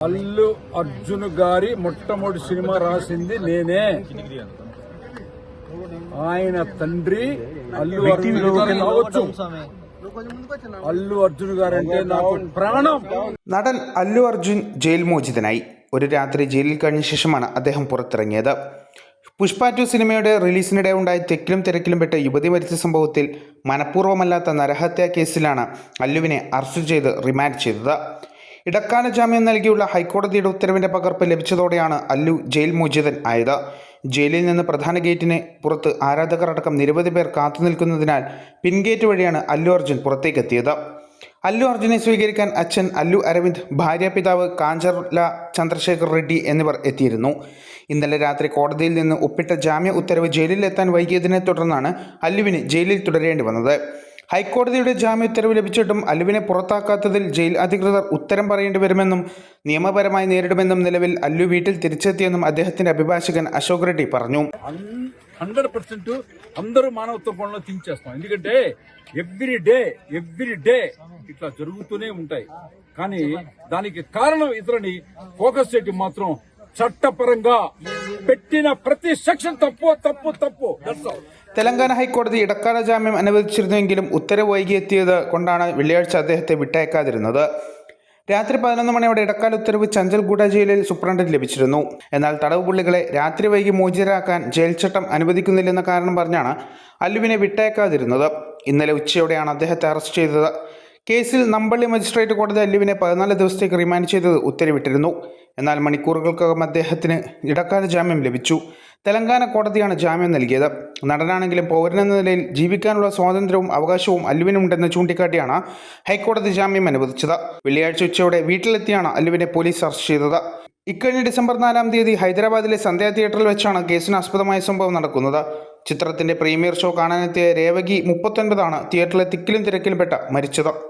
అల్లు అర్జున్ గారి మొట్టమొదటి సినిమా రాసింది నేనే ఆయన తండ్రి అల్లు అర్జున్ గారు కావచ్చు అల్లు అర్జున్ గారు అంటే నాకు ప్రాణం നടൻ അല്ലു അർജുൻ ജയിൽ മോചിതനായി ഒരു രാത്രി ജയിലിൽ കഴിഞ്ഞ ശേഷമാണ് അദ്ദേഹം പുറത്തിറങ്ങിയത് പുഷ്പ ടു സിനിമയുടെ റിലീസിനിടെ ഉണ്ടായ തെക്കിലും തിരക്കിലും പെട്ട് യുവതി മരിച്ച സംഭവത്തിൽ മനഃപൂർവ്വമല്ലാത്ത നരഹത്യാ കേസിലാണ് അല്ലുവിനെ അറസ്റ്റ് ചെയ്ത് റിമാൻഡ് ചെയ്തത് ഇടക്കാല ജാമ്യം നൽകിയുള്ള ഹൈക്കോടതിയുടെ ഉത്തരവിന്റെ പകർപ്പ് ലഭിച്ചതോടെയാണ് അല്ലു ജയിൽ മോചിതൻ ആയത്. ജയിലിൽ നിന്ന് പ്രധാന ഗേറ്റിന് പുറത്ത് ആരാധകർ അടക്കം നിരവധി പേർ കാത്തുനിൽക്കുന്നതിനാൽ പിൻഗേറ്റ് വഴിയാണ് അല്ലു അർജുൻ പുറത്തേക്കെത്തിയത്. അല്ലു അർജുനെ സ്വീകരിക്കാൻ അച്ഛൻ അല്ലു അരവിന്ദ് ഭാര്യ പിതാവ് കാഞ്ചർല ചന്ദ്രശേഖർ റെഡ്ഡി എന്നിവർ എത്തിയിരുന്നു. ഇന്നലെ രാത്രി കോടതിയിൽ നിന്ന് ഒപ്പിട്ട ജാമ്യ ഉത്തരവ് ജയിലിൽ എത്താൻ വൈകിയതിനെ തുടർന്നാണ് അല്ലുവിന് ജയിലിൽ തുടരേണ്ടി വന്നത്. ഹൈക്കോടതിയുടെ ജാമ്യ ഉത്തരവ് ലഭിച്ചിട്ടും അല്ലുവിനെ പുറത്താക്കാത്തതിൽ ജയിൽ അധികൃതർ ഉത്തരം പറയേണ്ടി വരുമെന്നും നിയമപരമായി നേരിടുമെന്നും നിലവിൽ അല്ലു വീട്ടിൽ തിരിച്ചെത്തിയെന്നും അദ്ദേഹത്തിന്റെ അഭിഭാഷകൻ അശോക് റെഡ്ഡി പറഞ്ഞു హండ్రెడ్ పర్సెంట్ అందరూ మానవత్వ పనులు థింక్ చేస్తాం ఎందుకంటే ఎవ్రీ డే ఎవ్రీ డే ఇట్లా జరుగుతూనే ఉంటాయి కానీ దానికి కారణం ఇతరుని ఫోకస్ చేయటం మాత్రం చట్టపరంగా పెట్టిన ప్రతి సెక్షన్ తప్పు తప్పు తప్పు That's all. തെലങ്കാന ഹൈക്കോടതി ഇടക്കാല ജാമ്യം അനുവദിച്ചിരുന്നെങ്കിലും ഉത്തരവ് വൈകിയെത്തിയത് കൊണ്ടാണ് വെള്ളിയാഴ്ച അദ്ദേഹത്തെ വിട്ടയക്കാതിരുന്നത് രാത്രി പതിനൊന്ന് മണിയോടെ ഇടക്കാല ഉത്തരവ് ചഞ്ചൽഗൂഡ ജയിലിൽ സൂപ്രണ്ടിന് ലഭിച്ചിരുന്നു എന്നാൽ തടവ് പുള്ളികളെ രാത്രി വൈകി മോചിതരാക്കാൻ ജയിൽ ചട്ടം അനുവദിക്കുന്നില്ലെന്ന കാരണം പറഞ്ഞാണ് അല്ലുവിനെ വിട്ടയക്കാതിരുന്നത് ഇന്നലെ ഉച്ചയോടെയാണ് അദ്ദേഹത്തെ അറസ്റ്റ് ചെയ്തത് കേസിൽ നമ്പള്ളി മജിസ്ട്രേറ്റ് കോടതി അല്ലുവിനെ പതിനാല് ദിവസത്തേക്ക് റിമാൻഡ് ചെയ്തത് ഉത്തരവിട്ടിരുന്നു. എന്നാൽ മണിക്കൂറുകൾക്കകം അദ്ദേഹത്തിന് ഇടക്കാല ജാമ്യം ലഭിച്ചു. തെലങ്കാന കോടതിയാണ് ജാമ്യം നൽകിയത്. നടനാണെങ്കിലും പൗരനെന്ന നിലയിൽ ജീവിക്കാനുള്ള സ്വാതന്ത്ര്യവും അവകാശവും അല്ലുവിനുണ്ടെന്ന് ചൂണ്ടിക്കാട്ടിയാണ് ഹൈക്കോടതി ജാമ്യം അനുവദിച്ചത്. വെള്ളിയാഴ്ച ഉച്ചയോടെ വീട്ടിലെത്തിയാണ് അല്ലുവിനെ പോലീസ് അറസ്റ്റ് ചെയ്തത്. ഇക്കഴിഞ്ഞ ഡിസംബർ നാലാം തീയതി ഹൈദരാബാദിലെ സന്ധ്യ തിയേറ്ററിൽ വെച്ചാണ് കേസിന് ആസ്പദമായ സംഭവം നടക്കുന്നത്. ചിത്രത്തിന്റെ പ്രീമിയർ ഷോ കാണാനെത്തിയ രേവകി മുപ്പത്തൊൻപതാണ് തിയേറ്ററിലെ തിക്കിലും തിരക്കിലും പെട്ട മരിച്ചത്.